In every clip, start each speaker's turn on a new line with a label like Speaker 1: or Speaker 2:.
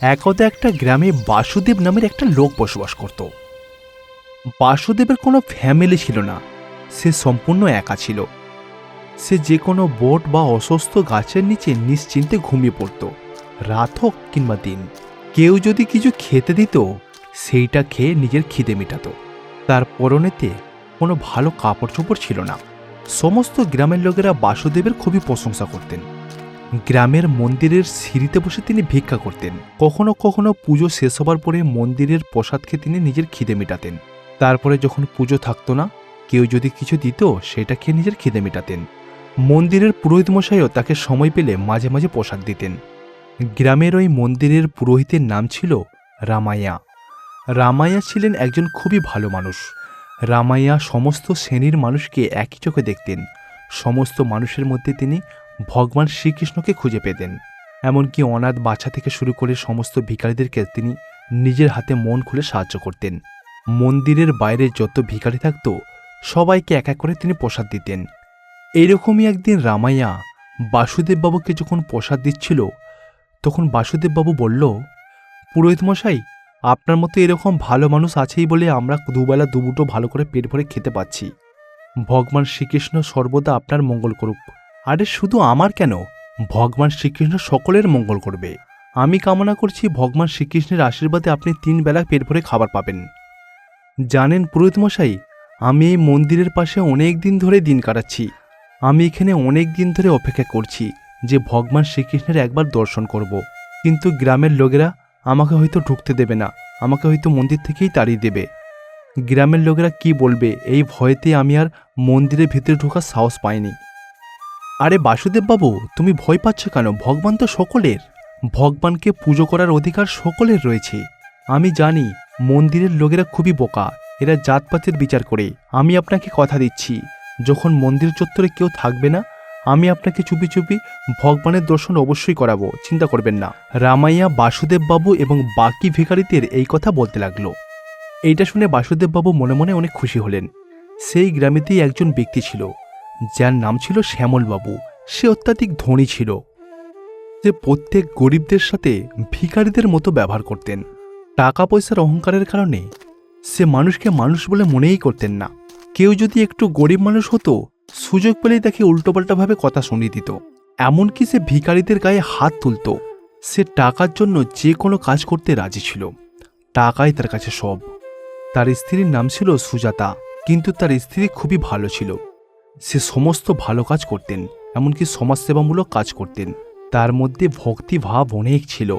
Speaker 1: একদা একটা গ্রামে বাসুদেব নামের একটা লোক বসবাস করত। বাসুদেবের কোনো ফ্যামিলি ছিল না। সে সম্পূর্ণ একা ছিল। সে যে কোনো বোট বা অসুস্থ গাছের নিচে নিশ্চিন্তে ঘুমিয়ে পড়ত, রাত হোক কিংবা দিন। কেউ যদি কিছু খেতে দিত, সেইটা খেয়ে নিজের খিদে মেটাত। তার পরনেতে কোনো ভালো কাপড় চোপড় ছিল না। সমস্ত গ্রামের লোকেরা বাসুদেবের খুবই প্রশংসা করতেন। গ্রামের মন্দিরের সিঁড়িতে বসে তিনি ভিক্ষা করতেন। কখনো কখনো পুজো শেষ হবার পরে মন্দিরের প্রসাদ খেয়ে তিনি নিজের খিদে মেটাতেন। তারপরে যখন পুজো থাকতো না, কেউ যদি কিছু দিত, সেটা খেয়ে নিজের খিদে মেটাতেন। মন্দিরের পুরোহিত মশাইও তাকে সময় পেলে মাঝে মাঝে প্রসাদ দিতেন। গ্রামের ওই মন্দিরের পুরোহিতের নাম ছিল রামাইয়া। রামাইয়া ছিলেন একজন খুবই ভালো মানুষ। রামাইয়া সমস্ত শ্রেণির মানুষকে একই চোখে দেখতেন। সমস্ত মানুষের মধ্যে তিনি ভগবান শ্রীকৃষ্ণকে খুঁজে পেতেন এমনকি অনাথ বাচ্চা থেকে শুরু করে সমস্ত ভিখারিদেরকে তিনি নিজের হাতে মন খুলে সাহায্য করতেন। মন্দিরের বাইরে যত ভিখারি থাকত, সবাইকে এক এক করে তিনি প্রসাদ দিতেন। এইরকমই একদিন রামাইয়া বাসুদেববাবুকে যখন প্রসাদ দিচ্ছিল, তখন বাসুদেববাবু বলল, পুরোহিত মশাই, আপনার মতো এরকম ভালো মানুষ আছেই বলে আমরা দুবেলা দুবুটো ভালো করে পেট ভরে খেতে পাচ্ছি। ভগবান শ্রীকৃষ্ণ সর্বদা আপনার মঙ্গল করুক। আরে শুধু আমার কেন? ভগবান শ্রীকৃষ্ণ সকলের মঙ্গল করবে। আমি কামনা করছি ভগবান শ্রীকৃষ্ণের আশীর্বাদে আপনি তিন বেলা পেট ভরে খাবার পাবেন। জানেন পুরোহিত মশাই, আমি এই মন্দিরের পাশে অনেক দিন ধরে দিন কাটাচ্ছি। আমি এখানে অনেক দিন ধরে অপেক্ষা করছি যে ভগবান শ্রীকৃষ্ণের একবার দর্শন করব। কিন্তু গ্রামের লোকেরা আমাকে হয়তো ঢুকতে দেবে না, আমাকে হয়তো মন্দির থেকেই তাড়িয়ে দেবে। গ্রামের লোকেরা কি বলবে, এই ভয়েতে আমি আর মন্দিরের ভিতরে ঢোকার সাহস পাইনি। আরে বাসুদেববাবু, তুমি ভয় পাচ্ছ কেন? ভগবান তো সকলের। ভগবানকে পুজো করার অধিকার সকলের রয়েছে। আমি জানি, মন্দিরের লোকেরা খুবই বোকা। এরা জাতপাতের বিচার করে। আমি আপনাকে কথা দিচ্ছি। যখন মন্দির চত্বরে কেউ থাকবে না, আমি আপনাকে চুপি চুপি ভগবানের দর্শন অবশ্যই করাবো। চিন্তা করবেন না। রামাইয়া, বাসুদেববাবু এবং বাকি ভিখারিদের এই কথা বলতে লাগল। এইটা শুনে বাসুদেববাবু মনে মনে অনেক খুশি হলেন। সেই গ্রামেতেই একজন ব্যক্তি ছিল। যার নাম ছিল শ্যামলবাবু। সে অত্যাধিক ধনী ছিল। যে প্রত্যেক গরিবদের সাথে ভিখারিদের মতো ব্যবহার করতেন। টাকা পয়সার অহংকারের কারণে সে মানুষকে মানুষ বলে মনেই করতেন না। কেউ যদি একটু গরিব মানুষ হতো, সুযোগ পেলেই তাকে উল্টোপাল্টাভাবে কথা শুনিয়ে দিত। এমনকি সে ভিখারিদের গায়ে হাত তুলত। সে টাকার জন্য যে কোনো কাজ করতে রাজি ছিল। টাকাই তার কাছে সব। তার স্ত্রীর নাম ছিল সুজাতা, কিন্তু তার স্ত্রী খুবই ভালো ছিল। সে সমস্ত ভালো কাজ করতেন, এমনকি সমাজসেবামূলক কাজ করতেন। তার মধ্যে ভক্তি ভাব অনেক ছিল।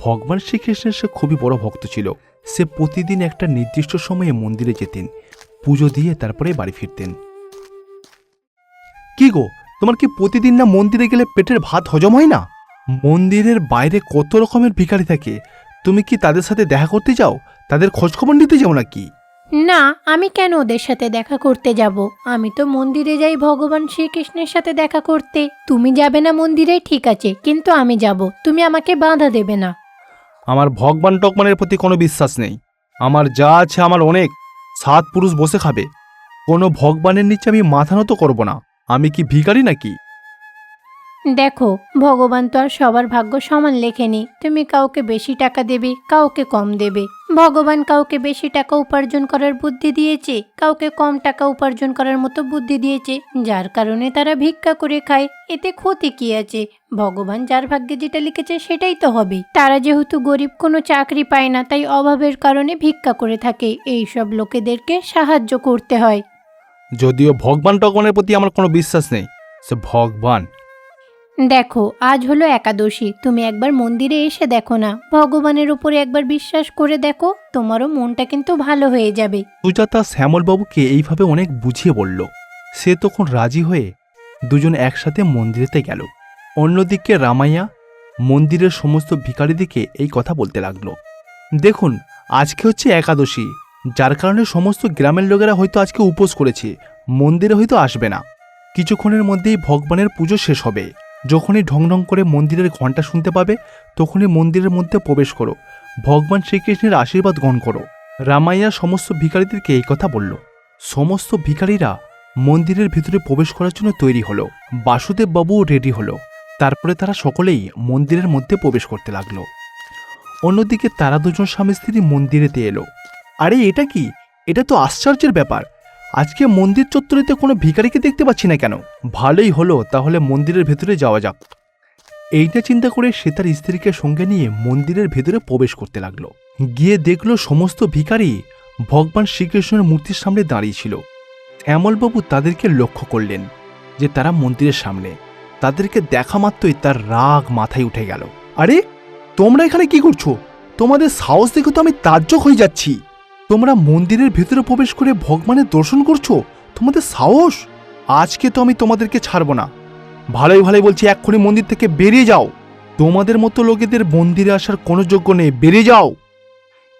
Speaker 1: ভগবান শ্রীকৃষ্ণের সে খুবই বড় ভক্ত ছিল। সে প্রতিদিন একটা নির্দিষ্ট সময়ে মন্দিরে যেতেন, পুজো দিয়ে তারপরে বাড়ি ফিরতেন। কি গো, তোমার কি প্রতিদিন না মন্দিরে গেলে পেটের ভাত হজম হয় না? মন্দিরের বাইরে কত রকমের ভিখারি থাকে। তুমি কি তাদের সাথে দেখা করতে যাও? তাদের খোঁজখবর নিতে যাও নাকি?
Speaker 2: না, আমি কেন ওদের সাথে দেখা করতে যাব? আমি তো মন্দিরে যাই ভগবান শ্রীকৃষ্ণের সাথে দেখা করতে। তুমি যাবে না মন্দিরে, ঠিক আছে, কিন্তু আমি যাব। তুমি আমাকে বাধা দেবে না।
Speaker 1: আমার ভগবান টকমানের প্রতি কোনো বিশ্বাস নেই। আমার যা আছে আমার অনেক। সাত পুরুষ বসে খাবে। কোনো ভগবানের নিচে আমি মাথা নত করব না। আমি কি ভিখারি নাকি?
Speaker 2: দেখো, ভগবান তো আর সবার ভাগ্য সমান লেখেনি। তুমি কাউকে বেশি টাকা দেবে, কাউকে কম দেবে। ভগবান কাউকে বেশি টাকা উপার্জন করার বুদ্ধি দিয়েছে, কাউকে কম টাকা উপার্জন করার মতো বুদ্ধি দিয়েছে। যার কারণে তারা ভিক্ষা করে খায়, এতে ক্ষতি কি আছে? ভগবান যার ভাগ্যে যেটা লিখেছে সেটাই তো হবে। তারা যেহেতু গরিব, কোনো চাকরি পায় না, তাই অভাবের কারণে ভিক্ষা করে থাকে। এই সব লোকেদেরকে সাহায্য করতে হয়।
Speaker 1: যদিও ভগবান টকমানের প্রতি আমার কোনো বিশ্বাস নেই। সে ভগবান।
Speaker 2: দেখো, আজ হলো একাদশী, তুমি একবার মন্দিরে এসে দেখো না। ভগবানের উপরে একবার বিশ্বাস করে দেখো, তোমারও মনটা কিন্তু ভালো হয়ে যাবে।
Speaker 1: সুজাতা শ্যামলবাবুকে এইভাবে অনেক বুঝিয়ে বলল। সে তখন রাজি হয়ে দুজন একসাথে মন্দিরেতে গেল। অন্যদিকে রামাইয়া মন্দিরের সমস্ত ভিখারিদিকে এই কথা বলতে লাগল। দেখুন, আজকে হচ্ছে একাদশী, যার কারণে সমস্ত গ্রামের লোকেরা হয়তো আজকে উপোস করেছে, মন্দিরে হয়তো আসবে না। কিছুক্ষণের মধ্যেই ভগবানের পুজো শেষ হবে। যখনই ঢং ঢং করে মন্দিরের ঘণ্টা শুনতে পাবে, তখনই মন্দিরের মধ্যে প্রবেশ করো। ভগবান শ্রীকৃষ্ণের আশীর্বাদ গ্রহণ করো। রামাইয়া সমস্ত ভিখারিদেরকে এই কথা বলল। সমস্ত ভিখারিরা মন্দিরের ভিতরে প্রবেশ করার জন্য তৈরি হলো। বাসুদেব বাবুও রেডি হলো। তারপরে তারা সকলেই মন্দিরের মধ্যে প্রবেশ করতে লাগল। অন্যদিকে তারা দুজন স্বামী স্ত্রী মন্দিরেতে এলো। আরে, এটা কি? এটা তো আশ্চর্যের ব্যাপার। আজকে মন্দির চত্বরেতে কোনো ভিখারিকে দেখতে পাচ্ছি না কেন? ভালোই হলো, তাহলে মন্দিরের ভেতরে যাওয়া যাক। এইটা চিন্তা করে সে তার স্ত্রীকে সঙ্গে নিয়ে মন্দিরের ভেতরে প্রবেশ করতে লাগল। গিয়ে দেখল সমস্ত ভিখারি ভগবান শ্রীকৃষ্ণের মূর্তির সামনে দাঁড়িয়েছিল শ্যামলবাবু তাদেরকে লক্ষ্য করলেন যে তারা মন্দিরের সামনে। তাদেরকে দেখা মাত্রই তার রাগ মাথায় উঠে গেল। আরে, তোমরা এখানে কি করছ? তোমাদের সাহস দেখে তো আমি তাজ্জব হয়ে যাচ্ছি! তোমরা মন্দিরের ভেতরে প্রবেশ করে ভগবানের দর্শন করছ? তোমাদের সাহস? আজকে তো আমি তোমাদেরকে ছাড়বো না। ভালোই ভালোই বলছি, এক্ষুনি মন্দির থেকে বেরিয়ে যাও। তোমাদের মতো লোকেদের মন্দিরে আসার কোনো যোগ্য নেই। বেরিয়ে যাও।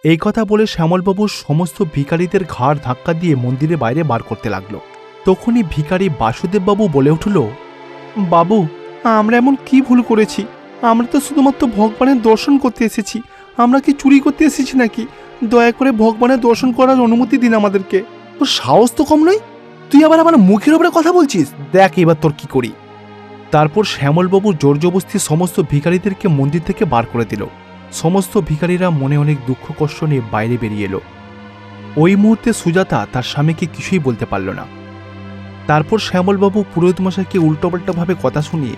Speaker 1: এই কথা বলে শ্যামলবাবু সমস্ত ভিখারিদের ঘাড় ধাক্কা দিয়ে মন্দিরের বাইরে বার করতে লাগল। তখনই ভিখারি বাসুদেববাবু বলে উঠল, বাবু, আমরা এমন কি ভুল করেছি? আমরা তো শুধুমাত্র ভগবানের দর্শন করতে এসেছি। আমরা কি চুরি করতে এসেছি নাকি? দয়া করে ভগবানের দর্শন করার অনুমতি দিন আমাদেরকে। তোর সাহস তো কম নয়? তুই আবার আমার মুখের ওপরে কথা বলছিস? দেখ এবার তোর কি করি। তারপর শ্যামলবাবু জোর জবস্তি সমস্ত ভিখারিদেরকে মন্দির থেকে বার করে দিল। সমস্ত ভিখারিরা মনে অনেক দুঃখ কষ্ট নিয়ে বাইরে বেরিয়ে এলো। ওই মুহূর্তে সুজাতা তার স্বামীকে কিছুই বলতে পারল না। তারপর শ্যামলবাবু পুরোহিত মশাইকে উল্টোপাল্টাভাবে কথা শুনিয়ে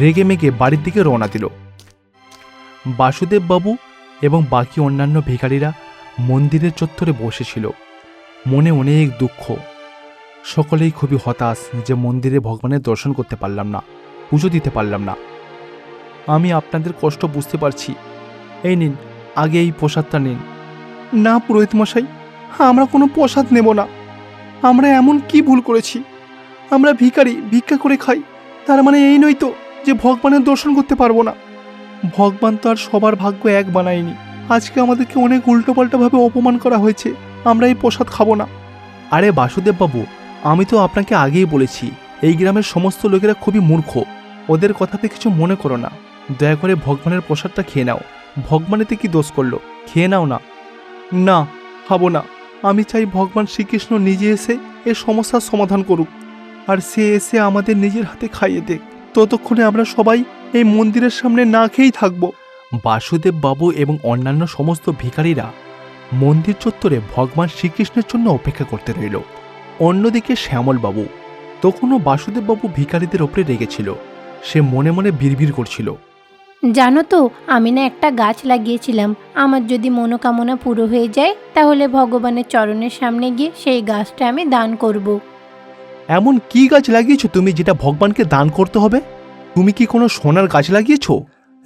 Speaker 1: রেগে মেগে বাড়ির দিকে রওনা দিল। বাসুদেব বাবু এবং বাকি অন্যান্য ভিখারিরা মন্দিরের চত্বরে বসেছিল। মনে অনেক দুঃখ। সকলেই খুবই হতাশ যে মন্দিরে ভগবানের দর্শন করতে পারলাম না, পুজো দিতে পারলাম না। আমি আপনাদের কষ্ট বুঝতে পারছি। এই নিন, আগে এই প্রসাদটা নিন। না, পুরোহিত মশাই, আমরা কোনো প্রসাদ নেব না। আমরা এমন কি ভুল করেছি? আমরা ভিখারি, ভিক্ষা করে খাই। তার মানে এই নয় তো যে ভগবানের দর্শন করতে পারব না। ভগবান তো আর সবার ভাগ্য এক বানায়নি। আজকে আমাদেরকে অনেক উল্টোপাল্টাভাবে অপমান করা হয়েছে। আমরা এই প্রসাদ খাব না। আরে বাসুদেব বাবু আমি তো আপনাকে আগেই বলেছি, এই গ্রামের সমস্ত লোকেরা খুবই মূর্খ। ওদের কথাতে কিছু মনে করো না। দয়া করে ভগবানের প্রসাদটা খেয়ে নাও। ভগবানেতে কি দোষ করল? খেয়ে নাও না। না, খাব না। আমি চাই ভগবান শ্রীকৃষ্ণ নিজে এসে এ সমস্যার সমাধান করুক। আর সে এসে আমাদের নিজের হাতে খাইয়ে দেখ ততক্ষণে আমরা সবাই এই মন্দিরের সামনে না খেয়েই থাকব। বাসুদেব বাবু এবং অন্যান্য সমস্ত ভিখারিরা মন্দির চত্বরে ভগবান শ্রীকৃষ্ণের জন্য অপেক্ষা করতে রইল। অন্যদিকে শ্যামলবাবু তখনও বাসুদেববাবু ভিখারিদের ওপরে রেগেছিল। সে মনে মনে বিড়বিড় করছিল।
Speaker 3: জানো তো আমি না একটা গাছ লাগিয়েছিলাম। আমার যদি মনোকামনা পুরো হয়ে যায় তাহলে ভগবানের চরণের সামনে গিয়ে সেই গাছটা আমি দান করব।
Speaker 1: এমন কি গাছ লাগিয়েছো তুমি যেটা ভগবানকে দান করতে হবে? তুমি কি কোনো সোনার গাছ লাগিয়েছো?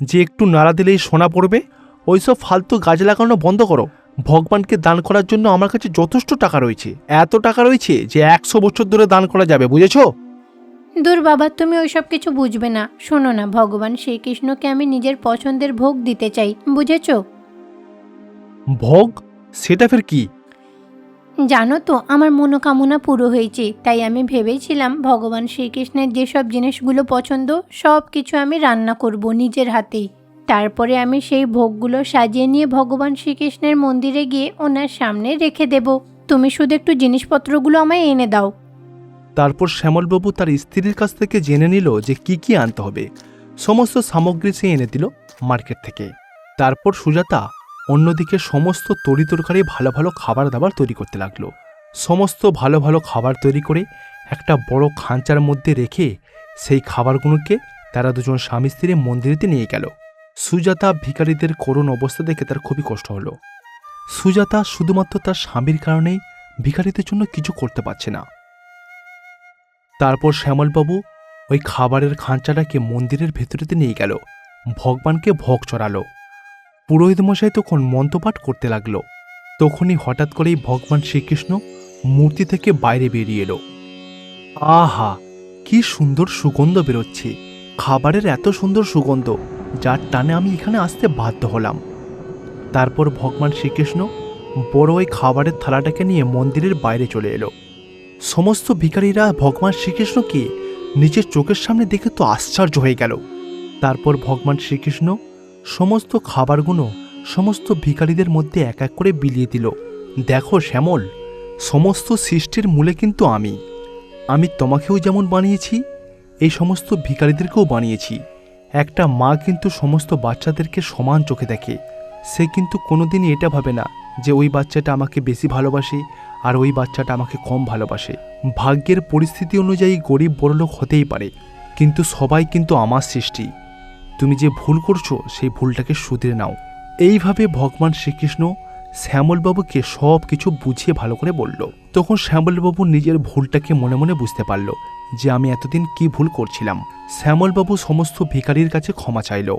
Speaker 1: যে একটু নাড়া দিলেই সোনা পড়বে ওইসব ফালতু গাছ লাগানো বন্ধ করো। ভগবানকে দান করার জন্য আমার কাছে যথেষ্ট টাকা রয়েছে। এত টাকা রয়েছে যে একশো বছর ধরে দান করা যাবে বুঝেছ?
Speaker 3: দূর বাবা তুমি ওইসব কিছু বুঝবে না। শোনো না ভগবান শ্রীকৃষ্ণকে আমি নিজের পছন্দের ভোগ দিতে চাই বুঝেছ?
Speaker 1: ভোগ? সেটা ফের কি?
Speaker 3: জানো তো, আমার মনোকামনা পুরো হয়েছে, তাই আমি ভেবেছিলাম ভগবান শ্রীকৃষ্ণের যেসব জিনিসগুলো পছন্দ সব কিছু আমি রান্না করব নিজের হাতেই। তারপরে আমি সেই ভোগগুলো সাজিয়ে নিয়ে ভগবান শ্রীকৃষ্ণের মন্দিরে গিয়ে ওনার সামনে রেখে দেব। তুমি শুধু একটু জিনিসপত্রগুলো আমায় এনে দাও।
Speaker 1: তারপর শ্যামলবাবু তার স্ত্রীর কাছ থেকে জেনে নিল যে কি কি আনতে হবে। সমস্ত সামগ্রী সে এনে দিল মার্কেট থেকে। তারপর সুজাতা অন্যদিকে সমস্ত তরি তরকারি ভালো ভালো খাবার দাবার তৈরি করতে লাগল। সমস্ত ভালো ভালো খাবার তৈরি করে একটা বড় খাঁচার মধ্যে রেখে সেই খাবারগুলোকে তারা দুজন স্বামী স্ত্রী মন্দিরেতে নিয়ে গেল। সুজাতা ভিখারিদের করুণ অবস্থা দেখে তার খুবই কষ্ট হলো। সুজাতা শুধুমাত্র তার স্বামীর কারণেই ভিখারিদের জন্য কিছু করতে পারছে না। তারপর শ্যামলবাবু ওই খাবারের খাঁচাটাকে মন্দিরের ভেতরেতে নিয়ে গেল। ভগবানকে ভোগ চড়ালো। পুরোহিত মশাই তখন মন্ত্রপাঠ করতে লাগল। তখনই হঠাৎ করেই ভগবান শ্রীকৃষ্ণ মূর্তি থেকে বাইরে বেরিয়ে এলো। আহা, কি সুন্দর সুগন্ধ বেরোচ্ছে। খাবারের এত সুন্দর সুগন্ধ, যার টানে আমি এখানে আসতে বাধ্য হলাম। তারপর ভগবান শ্রীকৃষ্ণ বড় ওই খাবারের থালাটাকে নিয়ে মন্দিরের বাইরে চলে এলো। সমস্ত ভিখারিরা ভগবান শ্রীকৃষ্ণকে নিজের চোখের সামনে দেখে তো আশ্চর্য হয়ে গেল। তারপর ভগবান শ্রীকৃষ্ণ সমস্ত খাবারগুলো সমস্ত ভিখারিদের মধ্যে এক এক করে বিলিয়ে দিল। দেখো শ্যামল, সমস্ত সৃষ্টির মূলে কিন্তু আমি। আমি তোমাকেও যেমন বানিয়েছি, এই সমস্ত ভিখারিদেরকেও বানিয়েছি। একটা মা কিন্তু সমস্ত বাচ্চাদেরকে সমান চোখে দেখে। সে কিন্তু কোনোদিনই এটা ভাবে না যে ওই বাচ্চাটা আমাকে বেশি ভালোবাসে আর ওই বাচ্চাটা আমাকে কম ভালোবাসে। ভাগ্যের পরিস্থিতি অনুযায়ী গরিব বড়লোক হতেই পারে, কিন্তু সবাই কিন্তু আমার সৃষ্টি। তুমি যে ভুল করছ, সেই ভুলটাকে শুধরে নাও। এইভাবে ভগবান শ্রীকৃষ্ণ শ্যামলবাবুকে সব কিছু বুঝিয়ে ভালো করে বলল। তখন শ্যামলবাবু নিজের ভুলটাকে মনে মনে বুঝতে পারল যে আমি এতদিন কি ভুল করছিলাম। শ্যামলবাবু সমস্ত ভিখারির কাছে ক্ষমা চাইল।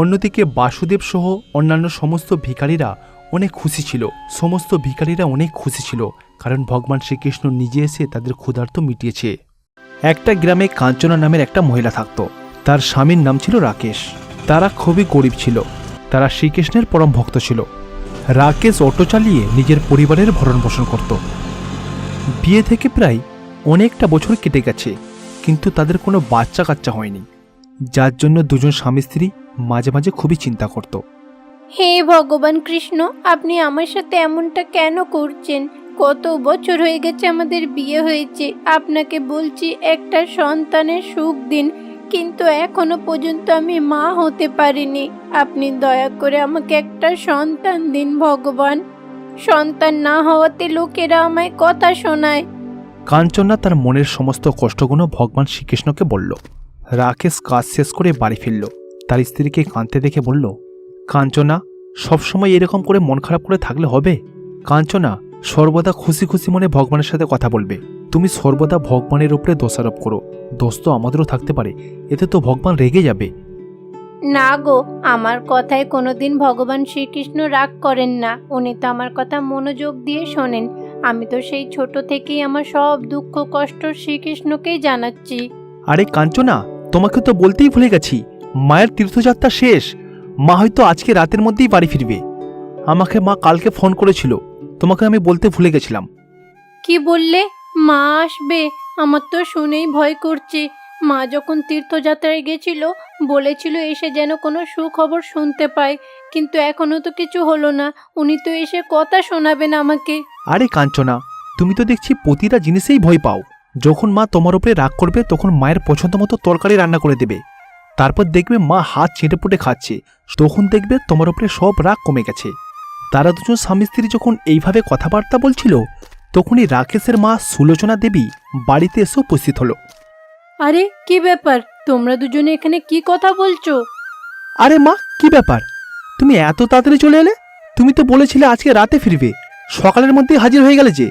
Speaker 1: অন্যদিকে বাসুদেব সহ অন্যান্য সমস্ত ভিখারিরা অনেক খুশি ছিল। সমস্ত ভিখারিরা অনেক খুশি ছিল, কারণ ভগবান শ্রীকৃষ্ণ নিজে এসে তাদের ক্ষুধার্ত মিটিয়েছে। একটা গ্রামে কাঞ্চনা নামের একটা মহিলা থাকত। তার স্বামীর নাম ছিল রাকেশ। তারা খুবই গরিব ছিল। তারা শ্রীকৃষ্ণের পরম ভক্ত ছিল। রাকেশ অটো চালিয়ে নিজের পরিবারের ভরণ পোষণ করত। বিয়ে থেকে প্রায় অনেকটা বছর কেটে গেছে, কিন্তু তাদের কোনো বাচ্চা কাচ্চা হয়নি। যার জন্য দুজন স্বামী স্ত্রী মাঝে মাঝে খুবই চিন্তা করত।
Speaker 3: হে ভগবান কৃষ্ণ, আপনি আমার সাথে এমনটা কেন করছেন? কত বছর হয়ে গেছে আমাদের বিয়ে হয়েছে। আপনাকে বলছি, একটা সন্তানের সুখ দিন। কিন্তু এখনও পর্যন্ত আমি মা হতে পারিনি। আপনি দয়া করে আমাকে একটা সন্তান দিন ভগবান। সন্তান না হওয়াতে লোকেরা আমায় কথা শোনায়।
Speaker 1: কাঞ্চনা তার মনের সমস্ত কষ্টগুলো ভগবান শ্রীকৃষ্ণকে বলল। রাকেশ কাজ শেষ করে বাড়ি ফিরল। তার স্ত্রীকে কাঁদতে দেখে বলল, কাঞ্চনা, সবসময় এরকম করে মন খারাপ করে থাকলে হবে? কাঞ্চনা সর্বদা খুশি খুশি মনে ভগবানের সাথে কথা বলবে। তুমি সর্বদা ভগবানের উপরে দোষারোপ করো। দোষ তো আমাদেরও থাকতে পারে। এতে তো ভগবান রেগে যাবে।
Speaker 3: না গো আমার কথায় কোনোদিন ভগবান শ্রীকৃষ্ণ রাগ করেন না। উনি তো আমার কথা মনোযোগ দিয়ে শোনেন। আমি তো সেই ছোট থেকেই আমার সব দুঃখ কষ্ট শ্রীকৃষ্ণকেই জানাচ্ছি।
Speaker 1: আরে কাঞ্চনা তোমাকে তো বলতেই ভুলে গেছি। মায়ের তীর্থযাত্রা শেষ। মা হয়তো আজকে রাতের মধ্যেই বাড়ি ফিরবে। আমাকে মা কালকে ফোন করেছিল। তোমাকে আমি বলতে ভুলে গেছিলাম।
Speaker 3: কি বললে? মা আসবে, আমার তো শুনেই ভয় করছে। মা যখন তীর্থযাত্রায় গেছিল, বলেছিল এসে যেন কোনো সুখবর শুনতে পায়, কিন্তু এখনও তো কিছু হলো না। উনি তো এসে কথা শোনাবেন আমাকে।
Speaker 1: আরে কাঞ্চনা, তুমি তো দেখছি প্রতিটা জিনিসেই ভয় পাও। যখন মা তোমার উপরে রাগ করবে, তখন মায়ের পছন্দ মতো তরকারি রান্না করে দেবে। তারপর দেখবে মা হাত চেটে পুটে খাচ্ছে, তখন দেখবে তোমার উপরে সব রাগ কমে গেছে। তারা দুজন স্বামী স্ত্রী যখন এইভাবে কথাবার্তা বলছিল তখনই রাকেশের মা সুলোচনা দেবী বাড়িতে এসে উপস্থিত হলো।
Speaker 3: আরে কি ব্যাপার? তোমরা দুজনে এখানে কি কথা বলছো?
Speaker 1: আরে মা কি ব্যাপার? তুমি এত তাড়াতাড়ি চলে এলে? তুমি তো বলেছিলে আজকে রাতে ফিরবে। সকালের মধ্যেই হাজির হয়ে গেলে যে।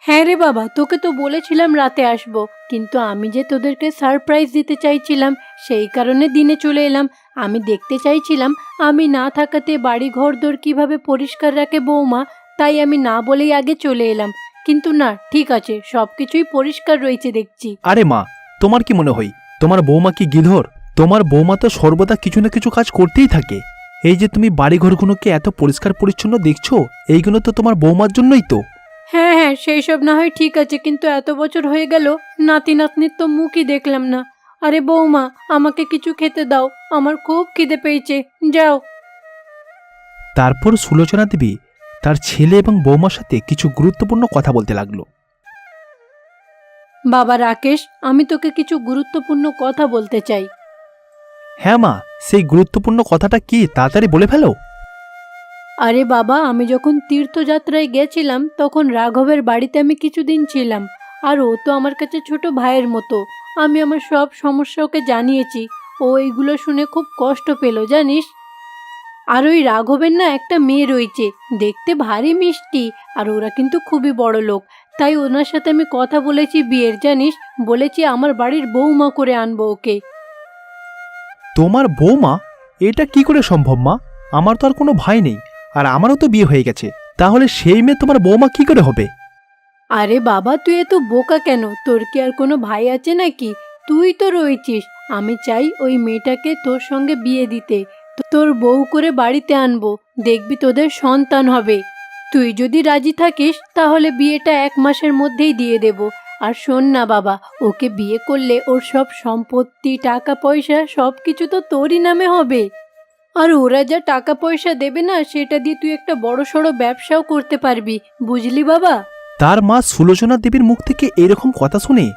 Speaker 3: হ্যাঁ রে বাবা তোকে তো বলেছিলাম রাতে আসব। কিন্তু আমি যে তোদেরকে সারপ্রাইজ দিতে চাইছিলাম সেই কারণে দিনে চলে এলাম। আমি দেখতে চাইছিলাম আমি না থাকাতে বাড়ি ঘর দোর কীভাবে পরিষ্কার রাখে বৌমা তাই আমি না বলেই আগে চলে এলাম। কিন্তু না ঠিক আছে সব কিছুই পরিষ্কার রয়েছে দেখছি।
Speaker 1: আরে মা তোমার কি মনে হয় তোমার বৌমা কি গিলহর তোমার বৌমা তো সর্বদা কিছু না কিছু কাজ করতেই থাকে। এই যে তুমি বাড়িঘরগুলোকে এত পরিষ্কার পরিচ্ছন্ন দেখছ এইগুলো তো তোমার বৌমার জন্যই তো।
Speaker 3: হ্যাঁ হ্যাঁ সেই সব না হয় ঠিক আছে কিন্তু এত বছর হয়ে গেল নাতি নাতনির তো মুখই দেখলাম না। আরে বৌমা আমাকে কিছু খেতে দাও আমার খুব খিদে পেয়েছে যাও।
Speaker 1: তারপর সুলোচনা দেবী তার ছেলে এবং বৌমার সাথে কিছু গুরুত্বপূর্ণ কথা বলতে লাগল।
Speaker 3: বাবা রাকেশ আমি তোকে কিছু গুরুত্বপূর্ণ কথা বলতে চাই।
Speaker 1: হ্যাঁ মা সেই গুরুত্বপূর্ণ কথাটা কি তাড়াতাড়ি বলে ফেলো?
Speaker 3: আরে বাবা আমি যখন তীর্থযাত্রায় গেছিলাম তখন রাঘবের বাড়িতে আমি কিছুদিন ছিলাম আর ও তো আমার কাছে ছোট ভাইয়ের মতো। আমি আমার সব সমস্যা ওকে জানিয়েছি। ও এইগুলো শুনে খুব কষ্ট পেল জানিস? আর ওই রাঘবের না একটা মেয়ে রয়েছে। দেখতে ভারী মিষ্টি আর ওরা কিন্তু খুবই বড় লোক। তাই ওনার সাথে আমি কথা বলেছি বিয়ের জানিস? বলেছি আমার বাড়ির বৌমা করে আনব ওকে।
Speaker 1: তোমার বৌমা এটা কি করে সম্ভব মা? আমার তো আর কোনো ভাই নেই আর আমারও তো বিয়ে হয়ে গেছে। তাহলে সেই মেয়ে তোমার বৌমা কি করে হবে?
Speaker 3: আরে বাবা তুই এত বোকা কেন? তোর কি আর কোনো ভাই আছে নাকি? তুই তো রয়েছিস। আমি চাই ওই মেয়েটাকে তোর সঙ্গে বিয়ে দিতে। তোর বউ করে বাড়িতে আনব, দেখবি তোদের সন্তান হবে। তুই যদি রাজি থাকিস, তাহলে বিয়েটা এক মাসের মধ্যেই দিয়ে দেব। আর শোন না বাবা, ওকে বিয়ে করলে ওর সব সম্পত্তি, টাকা পয়সা, সব কিছু তো তোরই নামে হবে। আর ওরা যা টাকা পয়সা দেবে না, সেটা দিয়ে তুই একটা বড় সড়ো ব্যবসাও করতে পারবি। বুঝলি বাবা?
Speaker 1: তার মা সুলোচনা দেবীর মুখ থেকে এরকম কথা শুনে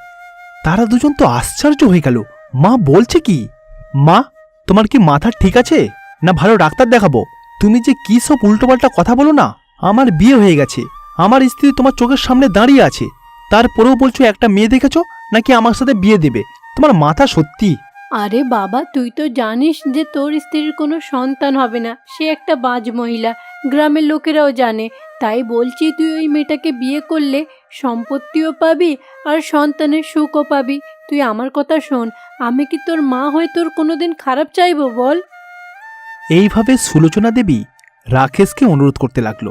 Speaker 1: তারা দুজন তো আশ্চর্য হয়ে গেল। মা বলছে কি? মা তোমার কি মাথা ঠিক আছে? না ভালো ডাক্তার দেখাবো? তুমি যে কী সব উল্টোপাল্টা কথা বলো না? আমার বিয়ে হয়ে গেছে। আমার স্ত্রী তোমার চোখের সামনে দাঁড়িয়ে আছে। তারপরেও বলছো একটা মেয়ে দেখেছ? নাকি আমার সাথে বিয়ে দেবে? তোমার মাথা সত্যি।
Speaker 3: আরে বাবা, তুই তো জানিস যে তোর স্ত্রীর কোনো সন্তান হবে না। সে একটা বাজ মহিলা। গ্রামের লোকেরাও জানে। তাই বলছি তুই ওই মেয়েটাকে বিয়ে করলে সম্পত্তিও পাবি আর সন্তানের সুখও পাবি। তুই আমার কথা শোন, আমি কি তোর মা হয়ে তোর কোনোদিন খারাপ চাইব বল?
Speaker 1: এইভাবে সুলোচনা দেবী রাকেশকে অনুরোধ করতে লাগল।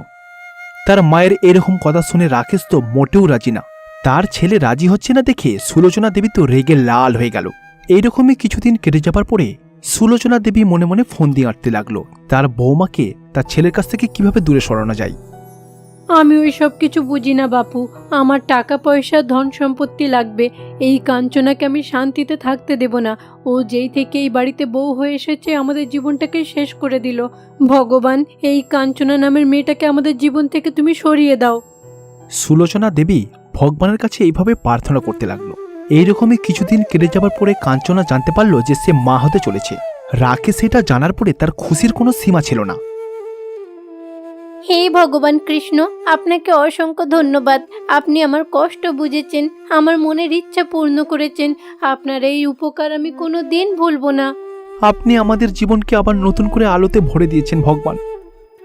Speaker 1: তার মায়ের এরকম কথা শুনে রাকেশ তো মোটেও রাজি না। তার ছেলে রাজি হচ্ছে না দেখে সুলোচনা দেবী তো রেগে লাল হয়ে গেল। এইরকমই কিছুদিন কেটে যাবার পরে সুলোচনা দেবী মনে মনে ফোন দিয়ে আঁটতে লাগল। তার বৌমাকে তার ছেলের কাছ থেকে কীভাবে দূরে সরানো যায়?
Speaker 3: আমি ওই সব কিছু বুঝি না, বাপু। আমার টাকা পয়সা, ধন সম্পত্তি লাগবে। এই কাঞ্চনাকে আমি শান্তিতে থাকতে দেব না। ও যেই থেকে এই বাড়িতে বউ হয়ে এসেছে, আমাদের জীবনটাকে শেষ করে দিল। ভগবান, এই কাঞ্চনা নামের মেয়েটাকে আমাদের জীবন থেকে তুমি সরিয়ে দাও।
Speaker 1: সুলোচনা দেবী ভগবানের কাছে এইভাবে প্রার্থনা করতে লাগল। এইরকমই কিছুদিন কেটে যাবার পরে কাঞ্চনা জানতে পারল যে সে মা হতে চলেছে। রাকেশ সেটা জানার পরে তার খুশির কোনো সীমা ছিল না।
Speaker 3: হে ভগবান কৃষ্ণ আপনাকে অসংখ্য ধন্যবাদ। আপনি আমার কষ্ট বুঝেছেন আমার মনের ইচ্ছা পূর্ণ করেছেন। আপনার এই উপকার আমি কোনো দিন ভুলবো না।
Speaker 1: আপনি আমাদের জীবনকে আবার নতুন করে আলোতে ভরে দিয়েছেন ভগবান।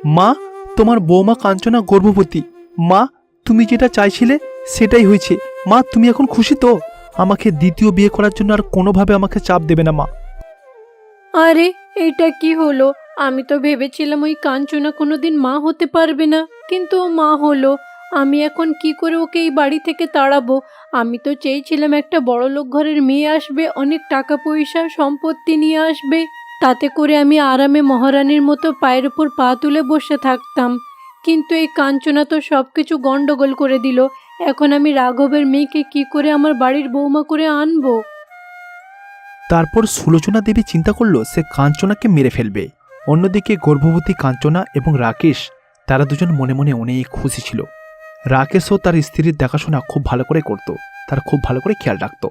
Speaker 1: মা তোমার বৌমা কাঞ্চনা গর্ভবতী। মা তুমি যেটা চাইছিলে সেটাই হয়েছে। মা তুমি এখন খুশি তো? আমাকে দ্বিতীয় বিয়ে করার জন্য আর কোনোভাবে আমাকে চাপ দেবে না মা।
Speaker 3: আরে এটা কি হলো? আমি তো ভেবেছিলাম ওই কাঞ্চনা কোনোদিন মা হতে পারবে না। কিন্তু ও মা হলো, আমি এখন কি করে ওকে এই বাড়ি থেকে তাড়াবো? আমি তো চেয়েছিলাম একটা বড় লোক ঘরের মেয়ে আসবে, অনেক টাকা পয়সা, সম্পত্তি নিয়ে আসবে। তাতে করে আমি আরামে মহারানীর মতো পায়ের ওপর পা তুলে বসে থাকতাম। কিন্তু এই কাঞ্চনা তো সব কিছু গণ্ডগোল করে দিল। এখন আমি রাঘবের মেয়েকে কি করে আমার বাড়ির বৌমা করে আনব?
Speaker 1: তারপর সুলোচনা দেবী চিন্তা করল, সে কাঞ্চনাকে মেরে ফেলবে। অন্যদিকে গর্ভবতী কাঞ্চনা এবং রাকেশ, তারা দুজন মনে মনে অনেক খুশি ছিল। রাকেশও তার স্ত্রীর দেখাশোনা খুব ভালো করে করত, তার খুব ভালো করে খেয়াল রাখত।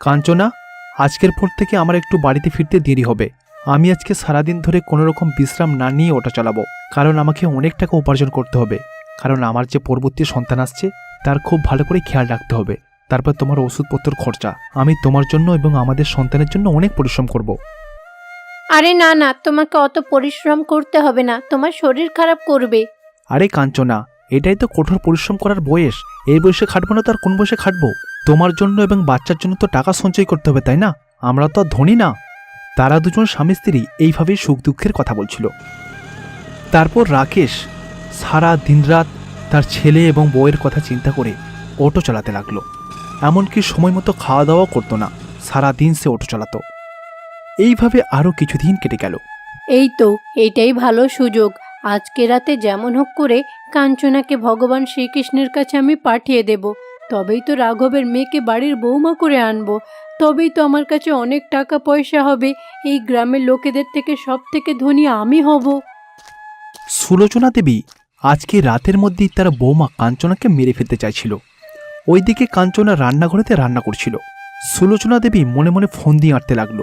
Speaker 1: কাঞ্চনা, আজকের পর থেকে আমার একটু বাড়িতে ফিরতে দেরি হবে। আমি আজকে সারাদিন ধরে কোনো রকম বিশ্রাম না নিয়ে ওটা চালাবো, কারণ আমাকে অনেক টাকা উপার্জন করতে হবে। কারণ আমার যে পরবর্তী সন্তান আসছে, তার খুব ভালো করে খেয়াল রাখতে হবে। তারপর তোমার ওষুধপত্র খরচা, আমি তোমার জন্য এবং আমাদের সন্তানের জন্য অনেক পরিশ্রম করব।
Speaker 3: আরে না না, তোমাকে অত পরিশ্রম করতে হবে না, তোমার শরীর খারাপ করবে।
Speaker 1: আরে কাঞ্চনা, এটাই তো কঠোর পরিশ্রম করার বয়স। এই বয়সে খাটবো না তো আর কোন বয়সে খাটবো? তোমার জন্য এবং বাচ্চার জন্য তো টাকা সঞ্চয় করতে হবে, তাই না? আমরা তো আর ধনী না। তারা দুজন স্বামী স্ত্রী এইভাবেই সুখ দুঃখের কথা বলছিল। তারপর রাকেশ সারা দিনরাত তার ছেলে এবং বউয়ের কথা চিন্তা করে অটো চালাতে লাগল। এমনকি সময় মতো খাওয়া দাওয়াও করতো না। সারা দিন সে অটো চালাতো। এইভাবে আরও কিছুদিন কেটে গেল।
Speaker 3: এই তো এটাই ভালো সুযোগ। আজকে রাতে যেমন হোক করে কাঞ্চনাকে ভগবান শ্রীকৃষ্ণের কাছে আমি পাঠিয়ে দেব। তবেই তো রাঘবের মেয়েকে বাড়ির বৌমা করে আনব। তবেই তো আমার কাছে অনেক টাকা পয়সা হবে। এই গ্রামের লোকেদের থেকে সব থেকে ধনী আমি হব।
Speaker 1: সুলোচনা দেবী আজকে রাতের মধ্যেই তার বৌমা কাঞ্চনাকে মেরে ফেলতে চাইছিল। ওইদিকে কাঞ্চনা রান্নাঘরেতে রান্না করছিল। সুলোচনা দেবী মনে মনে ফোন দিয়ে আঁটতে লাগল।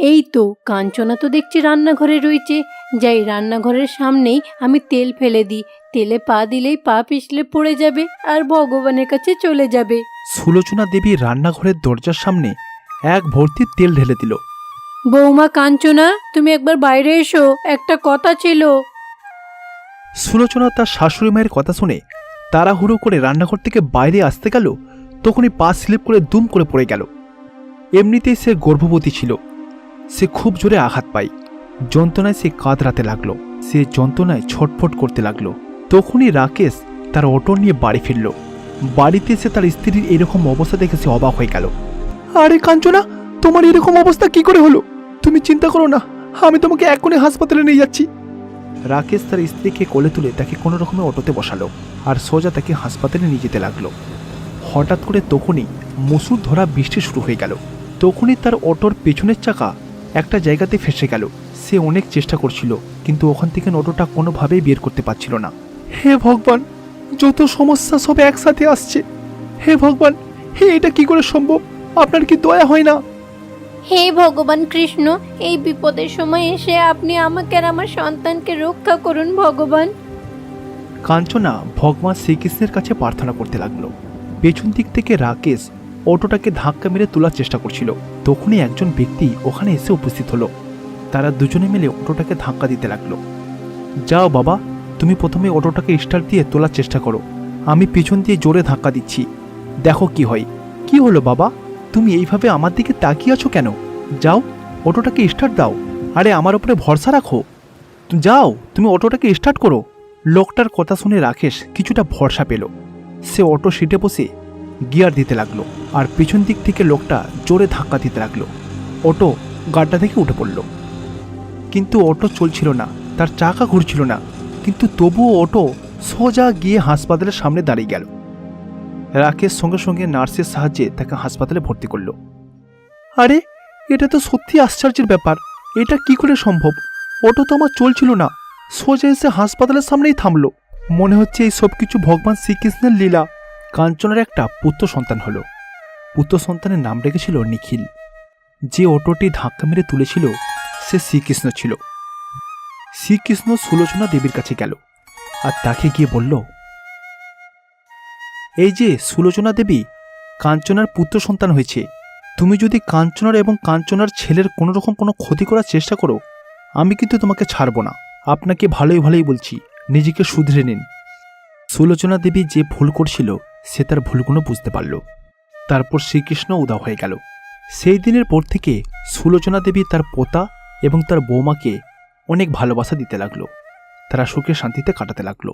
Speaker 3: এই তো কাঞ্চনা তো দেখছি রান্নাঘরে রয়েছে। যাই রান্নাঘরের সামনেই আমি তেল ফেলে দিই। তেলে পা দিলেই পা পিছলে পড়ে যাবে আর ভগবানের কাছে চলে যাবে।
Speaker 1: সুলোচনা দেবী রান্নাঘরের দরজার সামনে এক ভর্তি তেল ঢেলে দিল।
Speaker 3: বৌমা কাঞ্চনা তুমি একবার বাইরে এসো একটা কথা ছিল।
Speaker 1: সুলোচনা তার শাশুড়ি মায়ের কথা শুনে তাড়াহুড়ো করে রান্নাঘর থেকে বাইরে আসতে গেল তখনই পা স্লিপ করে দুম করে পড়ে গেল। এমনিতেই সে গর্ভবতী ছিল। সে খুব জোরে আঘাত পায়। যন্ত্রণায় সে কাঁদরাতে লাগল। সে যন্ত্রণায় ছটফট করতে লাগল। তখনই রাকেশ তার অটো নিয়ে বাড়ি ফিরল। বাড়িতে এসে তার স্ত্রীর এরকম অবস্থা দেখে সে অবাক হয়ে গেল। আরে কাঞ্চনা, তোমার এরকম অবস্থা কি করে হলো? তুমি চিন্তা করো না, আমি তোমাকে এখনই হাসপাতালে নিয়ে যাচ্ছি। রাকেশ তার স্ত্রীকে কোলে তুলে তাকে কোনো রকমে অটোতে বসালো আর সোজা তাকে হাসপাতালে নিয়ে যেতে লাগল। হঠাৎ করে তখনই মুসুর ধরা বৃষ্টি শুরু হয়ে গেল। তখনই তার অটোর পেছনের চাকা একটা জায়গাতে ফেসে গেল। সে অনেক চেষ্টা করছিল কিন্তু ওখান থেকে নটোটা কোনোভাবেই বের করতে পারছিল না। হে ভগবান যত সমস্যা সব একসাথে আসছে। হে ভগবান হে এটা কি করে সম্ভব? আপনার কি দয়া হয় না?
Speaker 3: হে ভগবান কৃষ্ণ এই বিপদের সময় এসে আপনি আমাকে আর আমার সন্তানকে রক্ষা করুন ভগবান।
Speaker 1: কাঞ্চনা ভগবান শ্রীকৃষ্ণের কাছে প্রার্থনা করতে লাগল। পেছন দিক থেকে রাকেশ অটোটাকে ধাক্কা মেরে তোলার চেষ্টা করছিল। তখনই একজন ব্যক্তি ওখানে এসে উপস্থিত হলো। তারা দুজনে মিলে অটোটাকে ধাক্কা দিতে লাগল। যাও বাবা, তুমি প্রথমে অটোটাকে স্টার্ট দিয়ে তোলার চেষ্টা করো। আমি পিছন দিয়ে জোরে ধাক্কা দিচ্ছি। দেখো কি হয়। কি হলো বাবা? তুমি এইভাবে আমার দিকে তাকিয়ে আছো কেন? যাও, অটোটাকে স্টার্ট দাও। আরে, আমার উপরে ভরসা রাখো। যাও, তুমি অটোটাকে স্টার্ট করো। লোকটার কথা শুনে রাকেশ কিছুটা ভরসা পেল। সে অটো সিটে বসে গিয়ার দিতে লাগল আর পিছন দিক থেকে লোকটা জোরে ধাক্কা দিতে লাগল। অটো গাড্ডা থেকে উঠে পড়ল। কিন্তু অটো চলছিল না, তার চাকা ঘুরছিল না, কিন্তু তবুও অটো সোজা গিয়ে হাসপাতালের সামনে দাঁড়িয়ে গেল। রাকেশ সঙ্গে সঙ্গে নার্সের সাহায্যে তাকে হাসপাতালে ভর্তি করল। আরে, এটা তো সত্যি আশ্চর্যের ব্যাপার। এটা কি করে সম্ভব? অটো তো আমার চলছিল না। সোজা এসে হাসপাতালের সামনেই থামলো। মনে হচ্ছে এই সব কিছু ভগবান শ্রীকৃষ্ণের লীলা। কাঞ্চনের একটা পুত্র সন্তান হলো। পুত্র সন্তানের নাম রেখেছিল নিখিল। যে অটোটি ধাক্কা মেরে তুলেছিল, সে শ্রীকৃষ্ণ ছিল। শ্রীকৃষ্ণ সুলোচনা দেবীর কাছে গেল আর তাকে গিয়ে বলল, এই যে সুলোচনা দেবী, কাঞ্চনার পুত্র সন্তান হয়েছে। তুমি যদি কাঞ্চনার এবং কাঞ্চনার ছেলের কোনো রকম কোনো ক্ষতি করার চেষ্টা করো, আমি কিন্তু তোমাকে ছাড়বো না। আপনাকে ভালোই ভালোই বলছি, নিজেকে শুধরে নিন। সুলোচনা দেবী যে ভুল করছিল সে তার ভুলগুলো বুঝতে পারল। তারপর শ্রীকৃষ্ণ উদা হয়ে গেল। সেই দিনের পর থেকে সুলোচনা দেবী তার পোতা এবং তার বৌমাকে অনেক ভালোবাসা দিতে লাগল। তারা সুখে শান্তিতে কাটাতে লাগল।